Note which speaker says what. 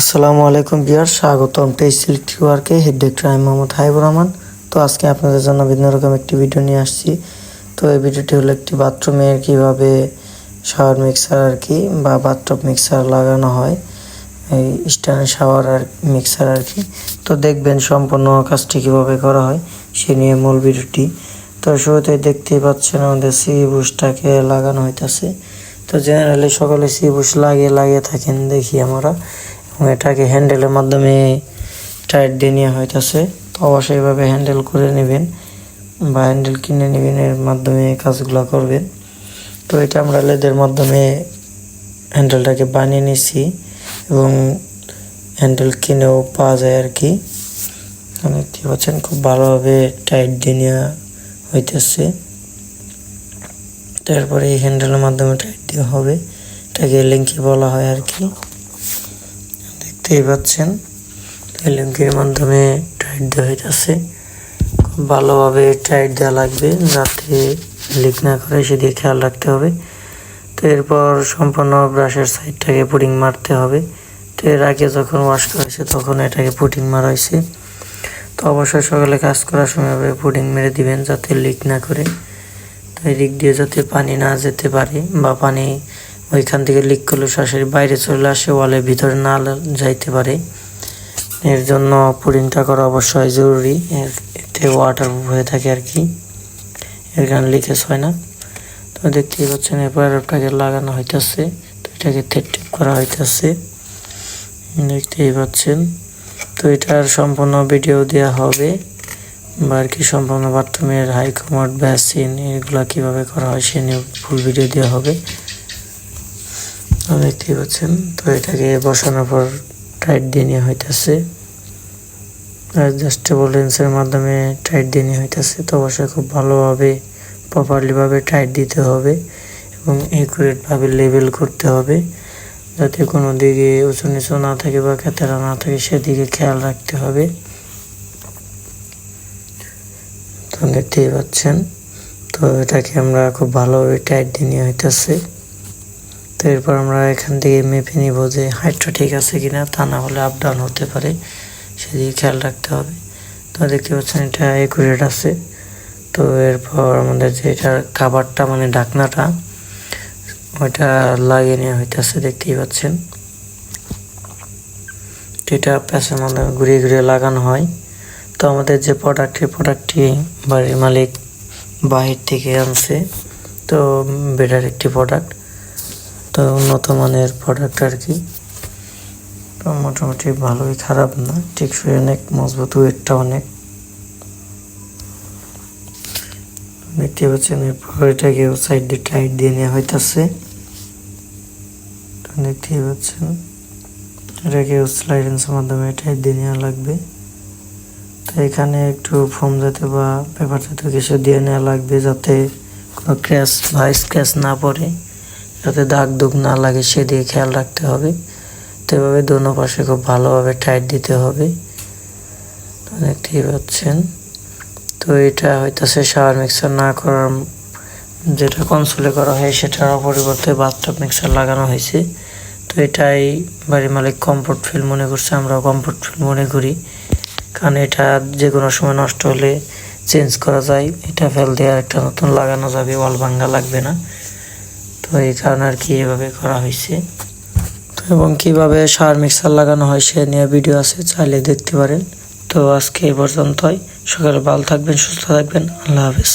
Speaker 1: আসসালামু আলাইকুম বিয়ার স্বাগতম টেস্ট ইলেকট্রিক ওয়ার্কে হেড ডিরেক্টর আমি মোহাম্মদ হাইবুর রহমান। তো আজকে আপনাদের জন্য বিভিন্ন রকম একটি ভিডিও নিয়ে আসছি। তো এই ভিডিওটি হলো একটি বাথরুমের কীভাবে শাওয়ার মিক্সার আর কি বা বাথটব মিক্সার লাগানো হয়। এই স্ট্যান্ড শাওয়ার আর মিক্সার আর কি। তো দেখবেন সম্পূর্ণ কাজটি কীভাবে করা হয়, সে নিয়ে মূল ভিডিওটি তো শুরুতে দেখতেই পাচ্ছেন আমাদের সি বুশটাকে লাগানো হইতাছে। তো জেনারেলি সকলে সি বুশ লাগিয়ে লাগিয়ে থাকেন, দেখি আমরা। এটাকে হ্যান্ডেলের মাধ্যমে টাইট দিয়ে নেওয়া হইতাছে। তো অবশ্যই এভাবে হ্যান্ডেল করে নেবেন বা হ্যান্ডেল কিনে নেবেন, এর মাধ্যমে কাজগুলো করবেন। তো এটা আমরা লেদের মাধ্যমে হ্যান্ডেলটাকে বানিয়ে নিছি এবং হ্যান্ডেল কিনেও পাওয়া যায় আর কি দেখতে পাচ্ছেন খুব ভালোভাবে টাইট দিয়ে নেওয়া হইতেছে। তারপরে এই হ্যান্ডেলের মাধ্যমে টাইট দেওয়া হবে। এটাকে লিঙ্কি বলা হয় আর কি দেখতেই পাচ্ছেন। লিঙ্কের মাধ্যমে টাইট দেওয়া হইতেছে। খুব ভালোভাবে টাইট দেওয়া লাগবে, যাতে লিক না করে, সেদিকে খেয়াল রাখতে হবে। তো এরপর সম্পূর্ণ ব্রাশের সাইডটাকে পুডিং মারতে হবে। তো এর আগে যখন ওয়াশ করা হয়েছে, তখন এটাকে পুডিং মারা হয়েছে। তো অবশ্যই সকালে কাজ করার সময় পুডিং মেরে দিবেন, যাতে লিক না করে। তো দিক দিয়ে যাতে পানি না যেতে পারে বা পানি ওইখান থেকে লিক করলে সরাসরি বাইরে চলে আসে, ওয়ালের ভিতরে না যাইতে পারে। এর জন্য পুডিংটা করা অবশ্যই জরুরি। এতে ওয়াটার হয়ে থাকে আর কি। এর কারণে লিকেজ হয় না। তো দেখতেই পাচ্ছেন, এরপর লাগানো হইতেছে। তো এটাকে থেট করা হইতেছে। দেখতেই পাচ্ছেন। তো এটার সম্পূর্ণ ভিডিও দেওয়া হবে। বা আর কি সম্পূর্ণ বাথরুমের হাই কমোড বেসিন এগুলো কীভাবে করা হয় সে নিয়ে ফুল ভিডিও দেওয়া হবে। তো দেখতেই পাচ্ছেন। তো এটাকে বসানোর পর টাইট দিয়ে নেওয়া হইতেছে। অ্যাডজাস্টেবল লেন্সের মাধ্যমে টাইট দিয়ে নেওয়া হইতেছে। তো অবশ্যই খুব ভালোভাবে প্রপারলিভাবে টাইট দিতে হবে এবং একুরেটভাবে লেবেল করতে হবে। যাতে কোনো দিকে উঁচু নিচু না থাকে বা খেতেরা না থাকে, সেদিকে খেয়াল রাখতে হবে। তো দেখতেই পাচ্ছেন। তো এটাকে আমরা খুব ভালোভাবে টাইট দিয়ে নেওয়া হইতেছে। তো এরপর আমরা এখান থেকে মেপে নিব যে হাইটটা ঠিক আছে কিনা, তা না হলে আপ ডাউন হতে পারে, সেদিকে খেয়াল রাখতে হবে। তো দেখতে পাচ্ছেন এটা একুরেট আছে। তো এরপর আমাদের যে এটার খাবারটা মানে ঢাকনাটা ওইটা লাগিয়ে নেওয়া হইতেছে, দেখতেই পাচ্ছেন। এটা প্যাসের মাধ্যমে ঘুরিয়ে ঘুরিয়ে লাগানো হয়। তো আমাদের যে প্রোডাক্টটি প্রোডাক্টটি বাড়ির মালিক বাহির থেকে আনছে। তো বেটার একটি প্রোডাক্ট তো উন্নত মানের প্রোডাক্ট আর কি তো মোটামুটি ভালোই খারাপ না, টেকসই অনেক, মজবুত ওয়েটটা অনেক। দেখতে পাচ্ছেন, এরপর এটাকে সাইড দিয়ে টাইট দিয়ে নেওয়া হইতেছে। দেখতেই পাচ্ছেন এটাকে স্লাইডেন্সের মাধ্যমে টাইট দিয়ে নেওয়া লাগবে। তো এখানে একটু ফোম যাতে বা পেপার জাতীয় কিছু দিয়ে নেওয়া লাগবে যাতে কোনো ক্র্যাশ বা স্ক্র্যাচ না পড়ে। যাতে দাগ দুগ না লাগে সেদিকে খেয়াল রাখতে হবে। তো এভাবে দোনো পাশে খুব ভালোভাবে টাইট দিতে হবে। দেখতেই পাচ্ছেন। তো এটা হইতেছে শাওয়ার মিক্সার না করার, যেটা কনসোলে করা হয়, সেটার পরিবর্তে বাথটব মিক্সার লাগানো হয়েছে। তো এটাই বাড়ির মালিক কমফোর্ট ফিল মনে করছে আমরা কমফোর্ট ফিল মনে করি। কারণ এটা যে কোনো সময় নষ্ট হলে চেঞ্জ করা যায়। এটা ফেল দিয়ে একটা নতুন লাগানো যাবে ওয়াল ভাঙ্গা লাগবে না। তো এই কারণে আর কি এভাবে করা হয়েছে। তো এবং কীভাবে সার মিক্সার লাগানো হয় সে নিয়ে ভিডিও আছে, চাইলে দেখতে পারেন। তো আজকে এই পর্যন্তই। সকালে ভালো থাকবেন, সুস্থ থাকবেন। আল্লাহ হাফেজ।